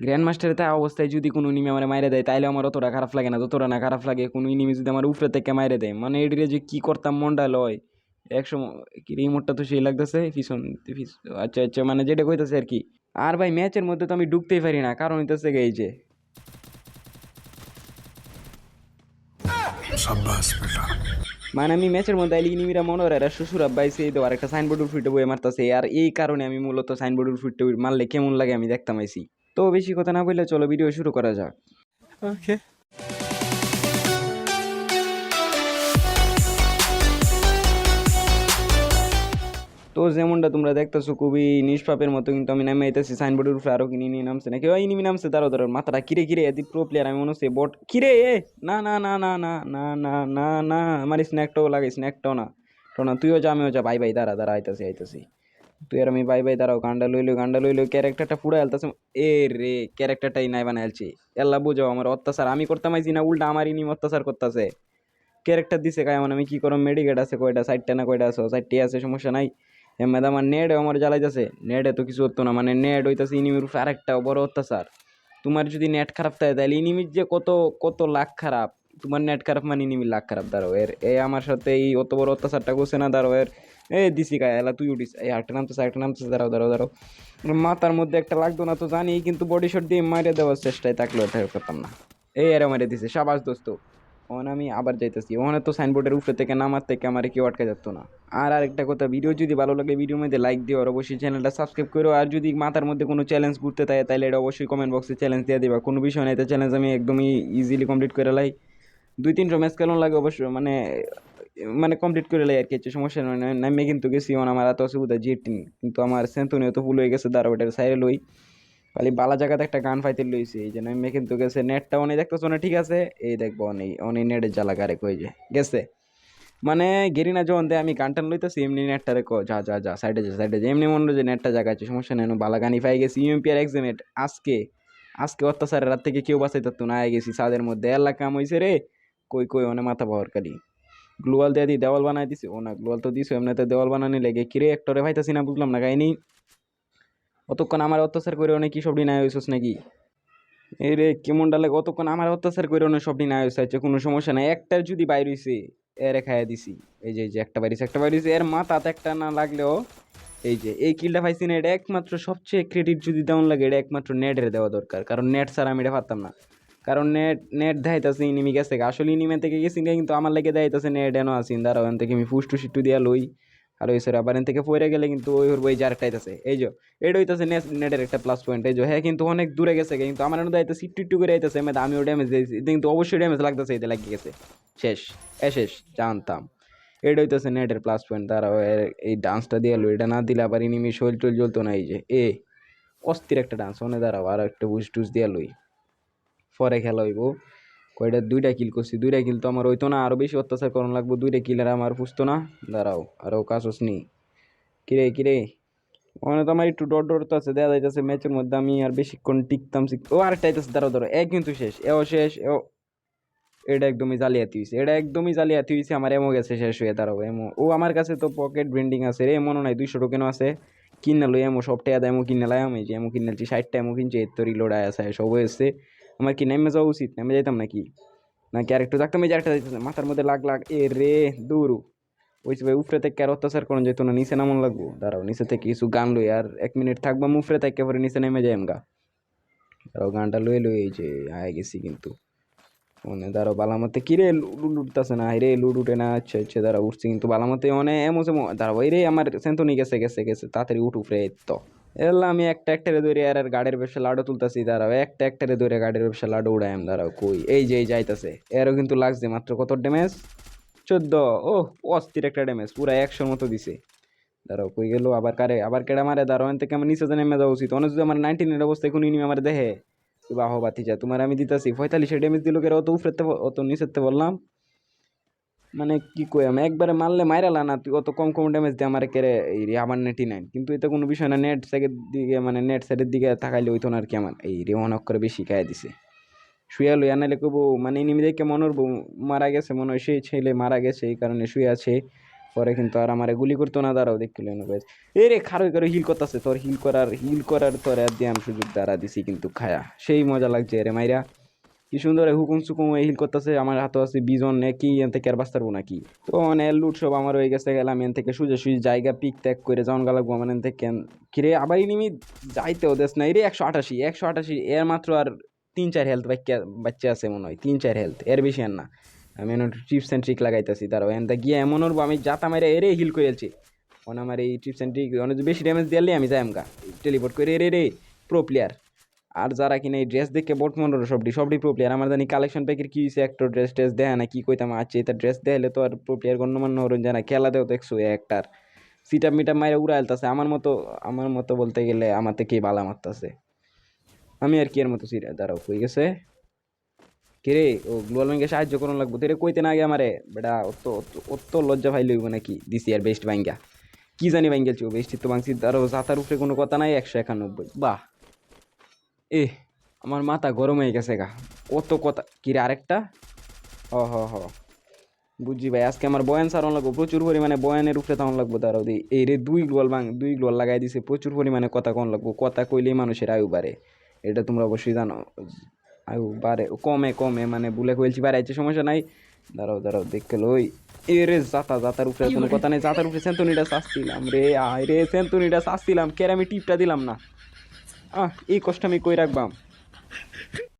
Grand মাস্টারে তা অবস্থায় যদি কোনো ইনিমি আমার মাইরে দেয় তাইলে আমার অতটা খারাপ লাগে না। যতটা না খারাপ লাগে কোনো ইনিমি যদি আমার উপরে থেকে মাইরে দেয় মানে এটিরে যে কী করতাম মনটা লয়। একসময় কি রিমোটটা তো সেই লাগতেছে পিছন পিছ- আচ্ছা আচ্ছা মানে যেটা কইতেছে আর কি। আর ভাই ম্যাচের মধ্যে তো আমি ঢুকতেই পারি না কারণ হইতেছে এই যে। মানে আমি ম্যাচের মধ্যে আইলি নিমিরা মনে হয় এরা শ্বশুর আব্বাই সেই দেওয়ার একটা সাইনবোর্ড উঠে বয়ে মারতেছে। আর এই কারণে আমি মূলত সাইনবোর্ড উঠে মারলে কেমন লাগে আমি দেখতাম আইছি। তো বেশি কথা না বললে চলো ভিডিও শুরু করা যাক। Okay. তো যেমনটা তোমরা দেখতেছো খুবই নিষ্পাপের মতো কিন্তু আমি নামে আইতেছি সাইনবোর্ডের উপরে আরও কিনে নিয়ে নামছে। না কেউ ইনিমি নামছে তারও ধরো মাথাটা কিরে কিরে? এদি প্রো প্লেয়ার আমি মনে হচ্ছে বট কিরে? এ না না না না না না না না না আমার স্ন্যাকটাও লাগে স্ন্যাকটাও না। তো না তুইও যা আমিও যা। ভাই ভাই দাঁড়া দাঁড়া আইতাছি আইতাছি। তুই আর আমি বাই বাই, দাঁড়াও গান্ডা লইলো গান্ডা লইলো ক্যারেক্টারটা পুরো আলতাছে এ রে ক্যারেক্টারটাই নাই বানাইছি এল্লা বুঝাও আমার অত্যাচার, আমি করতাম আইছি না, উল্টা আমার ইনিম অত্যাচার করতেছে। ক্যারেক্টার দিছে কায় মানে আমি কি করো মেডিকেট আছে কয়টা সাইডটা না কয়টা আছে সাইডটি আছে, সমস্যা নাই। এমনি আমার নেট আমার জ্বালাইতেছে। নেটে তো কিছু হতো না মানে নেট হইতাছে ইনিমির উপরে আরেকটা বড় অত্যাচার। তোমার যদি নেট খারাপ থাকে, তাহলে ইনিমির যে কত কত লাখ খারাপ, তোমার নেট খারাপ মানে ইনিমির লাখ খারাপ দাঁড়ো এর, এ আমার সাথে এই অত বড় অত্যাচারটা করছে না দাঁড়ো এর। এ, দিছি গায়ে এলা তুই উঠিস। এই একটা নামতেছে একটা নামতেছে, দাঁড়াও দাঁড়াও দাঁড়াও। মাথার মধ্যে একটা লাগতো না তো জানি, কিন্তু বডি শট দিয়ে মারিয়ে দেওয়ার চেষ্টায় থাকলেও ওটা করতাম না। এই, এরা মারিয়ে দিছে, সাবাস দোস্ত। ওখানে আমি আবার যাইতেছি। ওখানে তো সাইনবোর্ডের উপরে থেকে নামার থেকে আমার কেউ আটকে যেত না। আর আরেকটা কথা ভিডিও যদি ভালো লাগে ভিডিওর মধ্যে লাইক দিও, আর অবশ্যই চ্যানেলটা সাবস্ক্রাইব করো। আর যদি মাথার মধ্যে কোনো চ্যালেঞ্জ ঘুরতে থাকে, তাহলে এটা অবশ্যই কমেন্ট বক্সে চ্যালেঞ্জ দিয়ে দিবা। কোনো বিষয় নাই চ্যালেঞ্জ আমি একদমই ইজিলি কমপ্লিট করে লাই। দুই, তিনশো ম্যাচ কেমন লাগে অবশ্যই মানে মানে কমপ্লিট করে লাই আর কি সমস্যা নয় নামে কিন্তু গেছি মানে আমার এত অসুবিধা জিটিন কিন্তু আমার সেন্থনিও তো ভুল হয়ে গেছে দাঁড়া ওটার সাইডে লই। খালি বালা জায়গাতে একটা গান ফাইতে লইছি, এই যে নামে কিন্তু গেছে, নেটটা অনেক দেখতেছো না, ঠিক আছে? এই দেখব অনেক অনেক নেটের জ্বালা গারে কই যে গেছে? মানে গেরিনা যখন দেয়, আমি গান টান লইতেছি, এমনি নেটটা রেখো যা যা যা, সাইডে যা সাইডে যা, এমনি মনে যে নেটটা জায়গা আছে সমস্যা নেই বালা গানি ফাই গেছি। ইউএমপিআর এক্সামেট আজকে আজকে অত্যাচারের রাত থেকে কেউ বাঁচাইতে না আয় গেছি, ছাদের মধ্যে এল্লা কাম হইছে রে, কই কই অনেক মাথা পাওয়ার কালি গ্লোয়াল দিয়ে দিই দেওয়াল বানাই দিছি। ও না গ্লোয়াল তো দিছো, এমনিতে দেওয়াল বানানি লেগে। কিরে, একটরে ভাইতাছি না, বুঝলাম না, কাহিনি? অতক্ষণ আমার অত্যাচার করে অনেক কি সবটি নাই হইছস নাকি? এই রে কেমন ডালে অতক্ষণ আমার অত্যাচার করে অনেক সব নাই হয়েছে আচ্ছা কোনো সমস্যা নাই। একটার যদি বাইর হইছে, এরে খাইয়া দিছি। এই যে এই যে, একটা বাইরিছে একটা বাইরিছে এর মাথাতে একটা না লাগলেও, এই যে, এই কিলটা পাইছি না, এটা একমাত্র সবচেয়ে ক্রেডিট যদি দেওয়ান লাগে, এটা একমাত্র নেটের দেওয়া দরকার। কারণ নেট ছাড়া আমি এটা পারতাম না। কারণ নেট নেট দেখাইতেছে ইনিমি গেছে। আসলে ইনিমে থেকে গেছি কিন্তু আমার লাগে দেখাইতেছে নেট এনো আসিন দাঁড়াও এন থেকে আমি ফুস একটু দিয়া লই। আর ওই সরে আবার এন থেকে পড়ে গেলে কিন্তু ওই ওর বই যারটা আইতাছে। এই যে, এটা হইতাছে নেটের একটা প্লাস পয়েন্ট এই যে হ্যাঁ কিন্তু অনেক দূরে গেছে কিন্তু আমার এনে দেখাইতেছে একটু একটু করে আইতাছে। এমনি আমিও ড্যামেজ দিয়েছি, কিন্তু অবশ্যই ড্যামেজ লাগতেছে এতে লাগিয়ে গেছে। শেষ, এ শেষ, জানতাম। এটা হইতেছে নেটের প্লাস পয়েন্ট তারা এই ডান্সটা দিয়ে এলো এটা না দিলে আবার ইনিমি শরীর টল জ্বলতো না, এই যে, এ, অস্থির একটা ডান্স অনে দাঁড়াও, আর একটা বুস টুস দিয়ে লই। পরে খেলা হইব। কয়টা দুইটা কিল করছি, দুইটা কিল তো আমার হইতো না। আরও বেশি অত্যাচার করানো লাগবো, দুইটা কিল আর আমার পুষতো না। দাঁড়াও আরও কাজস নি কিরে কিরে? ওখানে তো আমার একটু ডর ডর তো আছে দেওয়া যাইতেছে ম্যাচের মধ্যে আমি আর বেশিক্ষণ টিকতাম ও, আরেকটা আইতেছে দাঁড়াও ধরো এক কিন্তু শেষ, এও শেষ, এও। এটা একদমই জালিয়াতি হয়েছে এটা একদমই জালিয়াতি হয়েছে আমার এমও গেছে শেষ হয়ে দাঁড়াবো এমো ও আমার কাছে তো পকেট ব্রেন্ডিং আছে রে, এমনও নাই, দুইশো টোকেনও আছে। কিনে লই এমো সব টেয়া এমো কিনে লাই, আমি যে এমো কিনেছি ষাটটা এমো কিনছি, এর তো রিলোড আছে, সব হয়েছে। আমার কি নেমে যাওয়া উচিত? নেমে যাইতাম নাকি? না ক্যারেক্টার থাকতাম এই যে একটা যাইতেছে। মাথার মধ্যে লাগ লাগ, এ রে দূরু ওইসে ভাই উফরে থেকে আর অত্যাচার করেন যেত না, নিচে নামন লাগবো। দাঁড়াও, নিচে থেকে কিছু গান লই, আর এক মিনিট থাকবাম উপরে থেকে পরে নিচে নেমে যাই গা। দাঁড়াও, গানটা লই লই এই যে আয় গেছি কিন্তু। মানে দাঁড়াও, বালামতে কি রে লুড উঠতেছে না? রে লুড উঠে না আচ্ছা আচ্ছা দাঁড়া উঠছি কিন্তু। বালামতে অনেক এমন দাঁড়াও, এই রে, আমার সেন্থনি গেছে গেছে গেছে, তাড়াতাড়ি উঠ এই তো। এলা আমি একটা একটারে ধরে আর আর গাড়ির ব্যবসা লাডো তুলতাছি, দাঁড়াও, একটা একটারে ধরে গাড়ির ব্যবসা লাডো উড়াইম দাঁড়াও, কই? এই যে, এই যাইতাছে এরও কিন্তু লাগছে মাত্র কত ড্যামেজ চোদ্দ ও অস্থির একটা ড্যামেজ পুরা একশোর মতো দিছে। দাঁড়াও, কই গেল, আবার কারে, আবার কেডা মারে? দাঁড়াও এন থেকে আমার নিচে নেমে যাওয়া উচিত। অনেক যদি আমার নাইনটিনের অবস্থা এখন ইনি আমার দেহে। বাহ বাতি যা তোমার আমি দিতাছি পঁয়তাল্লিশে ড্যামেজ দিল কেন অত উপরেতে অত নিচেতে বললাম। মানে কি কই আমি? একবারে মারলে মাইরালা না তুই অত কম কম ড্যামেজ দিয়ে আমার কেড়ে এই রে আমার নেটি নাই। কিন্তু এটা কোনো বিষয় না নেট সাইডের দিকে মানে নেট সাইডের দিকে তাকাইলে হইতো না আর কি আমার। এই রে অনেক করে বেশি খাই দিছে। শুয়ে লই আনাইলে কবো মানে নিমি দেখে মনে মারা গেছে, মনে হয় সেই ছেলে মারা গেছে, এই কারণে শুয়ে আছে। পরে কিন্তু আর আমারে গুলি করতো না, দাঁড়াও না গাইজ এ রে খারো খারো হিল করতেছে তোর হিল করার হিল করার তোর আর দিয়ে আমি সুযোগ দ্বারা দিছি কিন্তু খায়া। সেই মজা লাগছে রে মাইরা। কি সুন্দর হুকুম সুকুম হিল করতেছে, আমার হাতে আছে বিজন নে কি, এন থেকে আর বাঁচতে পারব নাকি? তো মানে লুট সব আমার হয়ে গেছে, গেলাম এন থেকে সুজে সুজি জায়গা পিক ত্যাগ করে যাওয়ান গালাগবো আমার এন থেকে। কিরে, আবার ইনিমি যাইতেও দেশ নাই রে, একশো আটাশি একশো আটাশি, এর মাত্র আর তিন চার হেলথ বাচ্চা বাচ্চা আছে মনে হয়, তিন চার হেলথ এর বেশি আর না। আমি এখন ট্রিপস অ্যান্ড ট্রিক লাগাইতেছি তারাও এনটা গিয়ে এমন ওরবো আমি যাতা মেরে এরে হিল করে এলছি ওন আমার এই ট্রিপস অ্যান্ড ট্রিক অনেক বেশি ড্যামেজ দিলে আমি যাই আমগা টেলিপোর্ট করে রে রে প্রো প্লেয়ার আর যারা কিনা এই ড্রেস দেখে মন্ডল সবটি সবটি প্রো প্লেয়ার আমার জানি কালেকশন প্যাকের কি হয়েছে একটা ড্রেস ট্রেস দেয় না, কি কইতাম? আছে এটা ড্রেস দেখালে তো আর প্রো প্লেয়ার গণ্যমান্য হরণ খেলা দেও তো একশো একটার। সিটাপ মিটাপ মাইরে উড়া আলতাছে। আমার মতো আমার মতো বলতে গেলে আমার থেকেই বালা মারতাছে। আমি আর কি এর মতো সিটা দাঁড়াও হয়ে গেছে? কিরে ও গ্লোয়াল ব্যাংকে সাহায্য করুন লাগবো। তোরে কইতে না আগে আমারে, বেটা, অত, অত- লজ্জা ভাই লইব নাকি দিছি আর বেস্ট ব্যাঙ্গা কি জানি ব্যাঙ্গেলছি ও বেস্ট তো বাংসি আরও জাতার উপরে কোনো কথা নাই, একশো একানব্বই। বাহ! এ আমার মাথা গরম হয়ে গেছে গা। কত কথা কিরে আরেকটা? হ হ হ। বুঝছি ভাই, আজকে আমার বয়ান সারন লাগবো, প্রচুর পরিমাণে বয়ানের উপরে তখন লাগবো তারাও দি। এই রে দুই গ্লোয়াল বাং দুই গ্লোয়াল লাগাই দিছে, প্রচুর পরিমাণে কথা কোন লাগবো। কথা কইলেই মানুষের আয়ু বাড়ে। এটা তোমরা অবশ্যই জানো। আয়ু বাড়ে, কমে কমে মানে বুলে কইলছি, বাড়াইছে, সমস্যা নাই। দাঁড়াও দাঁড়াও, দেখে লই। এ রে জাতা, জাতার উপরে কোনো কথা নেই। জাতার উপরে সেন্তুনিটা শাস্তিলাম রে, আয় রে, সেন্তুনিটা শাস্তিলাম। কেরে আমি টিপটা দিলাম না। আহ এই কষ্ট আমি কই রাখবাম?